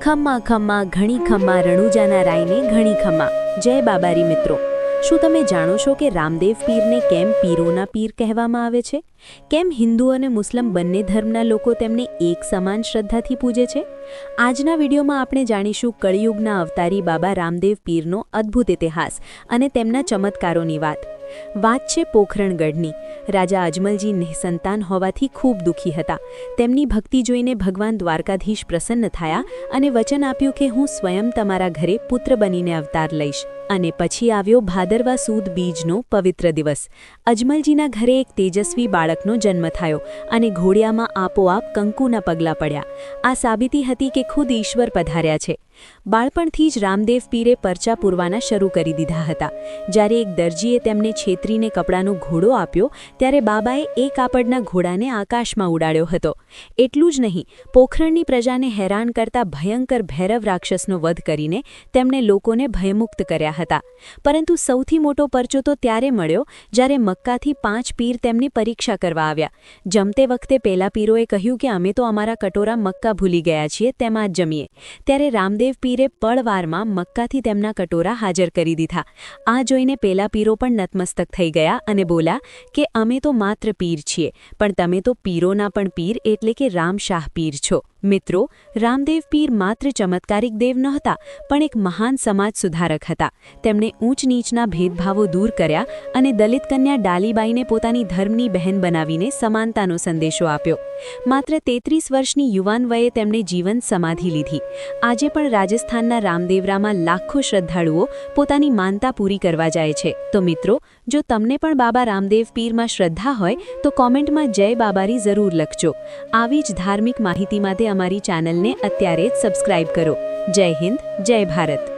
ખમ્મા ખમ્મા, ઘણી ખમ્મા, રણુજાના રાયને ઘણી ખમ્મા. જય બાબારી મિત્રો. શું તમે જાણો છો કે રામદેવ પીરને કેમ પીરોના પીર કહેવામાં આવે છે? કેમ હિન્દુ અને મુસ્લિમ બંને ધર્મના લોકો તેમને એક સમાન શ્રદ્ધાથી પૂજે છે? આજના વિડીયોમાં આપણે જાણીશું કળિયુગના અવતારી બાબા રામદેવ પીરનો અદ્ભુત ઇતિહાસ અને તેમના ચમત્કારોની વાત. વાત છે પોખરણગઢની. રાજા અજમલજી નિઃસંતાન હોવાથી ખૂબ દુઃખી હતા. તેમની ભક્તિ જોઈને ભગવાન દ્વારકાધીશ પ્રસન્ન થયા અને વચન આપ્યું કે હું સ્વયં તમારા ઘરે પુત્ર બનીને અવતાર લઈશ. અને પછી આવ્યો ભાદરવા સુદ બીજનો પવિત્ર દિવસ. અજમલજીના ઘરે એક તેજસ્વી બાળકનો જન્મ થયો અને ઘોડિયામાં આપોઆપ કંકુના પગલાં પડ્યા. આ સાબિતી હતી કે ખુદ ઈશ્વર પધાર્યા છે. બાળપણથી જ રામદેવ પીરે પરચા પૂરવાના શરૂ કરી દીધા હતા. જ્યારે એક દરજીએ તેમને છેતરીને કપડાનો ઘોડો આપ્યો, ત્યારે બાબાએ એ કાપડના ઘોડાને આકાશમાં ઉડાડ્યો હતો. એટલું જ નહીં, પોખરણની પ્રજાને હેરાન કરતા ભયંકર ભૈરવ રાક્ષસનો વધ કરીને તેમણે લોકોને ભયમુક્ત કર્યા હતા. પરંતુ સૌથી મોટો પરચો તો ત્યારે મળ્યો, જ્યારે મક્કાથી પાંચ પીર તેમની પરીક્ષા કરવા આવ્યા. જમતે વખતે પેલા પીરોએ કહ્યું કે અમે તો અમારા કટોરા મક્કા ભૂલી ગયા છીએ, તેમાં જ જમીએ. ત્યારે રામદેવ પીરે પળવારમાં મક્કાથી તેમના કટોરા હાજર કરી દીધા. આ જોઈને પેલા પીરો પણ નતમસ્તક થઈ ગયા અને બોલા કે અમે તો માત્ર પીર છીએ, પણ તમે તો પીરોના પણ પીર એટલે કે રામશાહ પીર છો. મિત્રો, રામદેવ પીર માત્ર ચમત્કારિક દેવ નહોતા, પણ એક મહાન સમાજ સુધારક હતા. તેમણે ઊંચ નીચના ભેદભાવો દૂર કર્યા અને દલિત કન્યા ડાલીબાઈને પોતાની ધર્મની બહેન બનાવીને સમાનતાનો સંદેશો આપ્યો. માત્ર તેત્રીસ વર્ષની યુવાન વયે તેમણે જીવન સમાધિ લીધી. આજે પણ રાજસ્થાનના રામદેવરામાં લાખો શ્રદ્ધાળુઓ પોતાની માનતા પૂરી કરવા જાય છે. તો મિત્રો, જો તમને પણ બાબા રામદેવ પીરમાં શ્રદ્ધા હોય, તો કોમેન્ટમાં જય બાબારી જરૂર લખજો. આવી જ ધાર્મિક માહિતી માટે અમારી ચેનલને અત્યારે જ સબસ્ક્રાઇબ કરો. જય હિન્દ, જય ભારત.